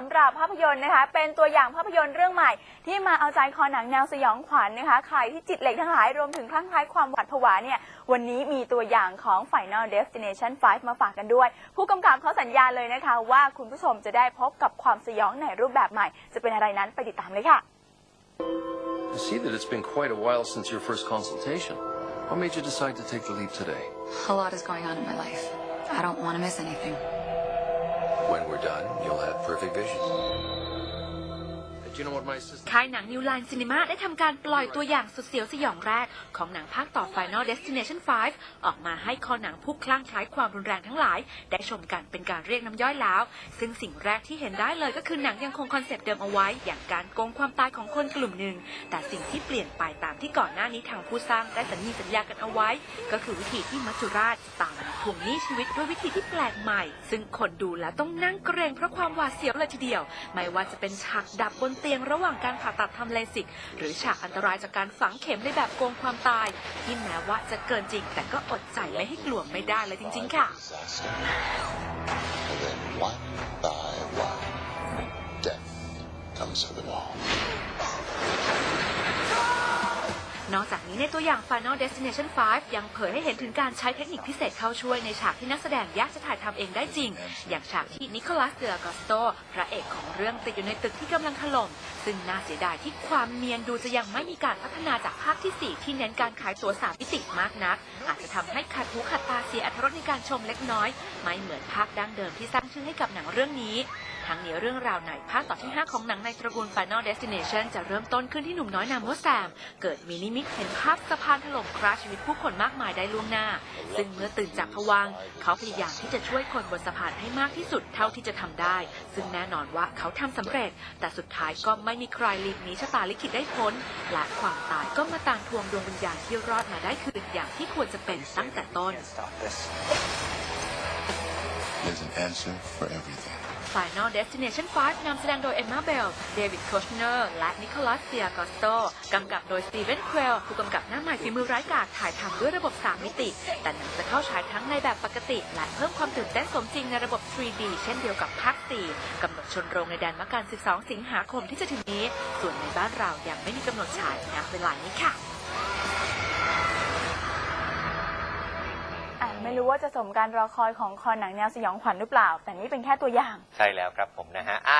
สำหรับภาพยนตร์นะคะ เป็นตัวอย่างภาพยนตร์เรื่องใหม่ ที่มาเอาใจคอหนังแนวสยองขวัญนะคะใครที่จิตเหล็กทั้งหลายรวมถึงคลั่งไคล้ความหวาดผวาเนี่ยวันนี้มีตัวอย่างของ Final Destination 5 มาฝากกันด้วย ผู้กำกับเขาสัญญาเลยนะคะ ว่าคุณผู้ชมจะได้พบกับความสยองในรูปแบบใหม่ จะเป็นอะไรนั้นไปติดตามเลยค่ะ I see that it's been quite a while since your first consultation. What made you decide to take the leap today? A lot is going on in my life. I don't want to miss anything. When we're done, you'll have perfect vision. ค่ายหนังนิวไลน์ซีนีมาได้ทำการปล่อยตัวอย่างสุดเสียวสยองแรก ของหนังภาคต่อ Final Destination 5 ออกมาให้คอหนังผู้คลั่งคล้ายความรุนแรงทั้งหลาย ได้ชมกันเป็นการเรียกน้ำย่อยแล้ว ซึ่งสิ่งแรกที่เห็นได้เลยก็คือหนังยังคงคอนเซปต์เดิมเอาไว้ อย่างการโกงความตายของคนกลุ่มหนึ่ง แต่สิ่งที่เปลี่ยนไปตามที่ก่อนหน้านี้ทางผู้สร้างได้สัญญีสัญญากันเอาไว้ ก็คือวิธีที่มัจจุราชตามมาทวงหนี้ชีวิตด้วยวิธีที่แปลกใหม่ ซึ่งคนดูแล้วต้องนั่งเกรงเพราะความหวาดเสียวเลยทีเดียว ไม่ว่าจะเป็นฉากดับบนเตียงระหว่างการผ่าตัดทำเลสิก หรือฉากอันตรายจากการฝังเข็มในแบบโกงความตายที่แม้ว่าจะเกินจริง แต่ก็อดใจไม่ให้กลัวไม่ได้เลยจริง ๆ ค่ะ นอกจากนี้ในตัวอย่าง Final Destination 5 ยังเผยให้เห็นถึงการใช้เทคนิคพิเศษเข้าช่วยในฉากที่นักแสดงยากจะถ่ายทำเองได้จริง อย่างฉากที่นิโคลัสเดอกอสโต พระเอกของเรื่องติดอยู่ในตึกที่กำลังถล่ม ซึ่งน่าเสียดายที่ความเนียนดูจะยังไม่มีการพัฒนาจากภาคที่ 4 ที่เน้นการขายตัวสามมิติมากนัก อาจจะทำให้ขัดหูขัดตาเสียอรรถรสในการชมเล็กน้อย ไม่เหมือนภาคดั้งเดิมที่สร้างชื่อให้กับหนังเรื่องนี้ ทั้งนี้เรื่องราวในภาคต่อที่ 5 ของหนังในตระกูล Final Destination จะเริ่มต้นขึ้นที่หนุ่มน้อยนามว่าแซม เกิดมีนิมิตเห็นภาพสะพานถล่มคราชีวิตผู้คนมากมายได้ล่วงหน้า ซึ่งเมื่อตื่นจากผวังเขาพยายามที่จะช่วยคนบนสะพานให้มากที่สุดเท่าที่จะทำได้ ซึ่งแน่นอนว่าเขาทำสำเร็จ แต่สุดท้ายก็ไม่มีใครหลีกหนีชะตาลิขิตได้พ้น และความตายก็มาตามทวงดวงวิญญาณที่รอดมาได้คืนอย่างที่ควรจะเป็นตั้งแต่ต้น There's an answer for everything. Final Destination 5 นำแสดงโดยเอมมาเบล เดวิดโคชเนอร์ และนิโคลัสเซียกอสโต กำกับโดยสตีเวนเควล ผู้กำกับหน้าใหม่ฝีมือร้ายกาจถ่ายทำด้วยระบบ 3 มิติ แต่หนังจะเข้าฉายทั้งในแบบปกติ และเพิ่มความตื่นเต้นสมจริงในระบบ 3D เช่นเดียวกับภาค 4 กำหนดชนโรงในแดนมะการ 12 สิงหาคมที่จะถึงนี้ ส่วนในบ้านเรายังไม่มีกำหนดฉายณเวลานี้ค่ะ ไม่รู้ว่าจะสมการรอคอยของคอหนังแนวสยองขวัญหรือเปล่า แต่นี่เป็นแค่ตัวอย่าง ใช่แล้วครับผมนะฮะอ่า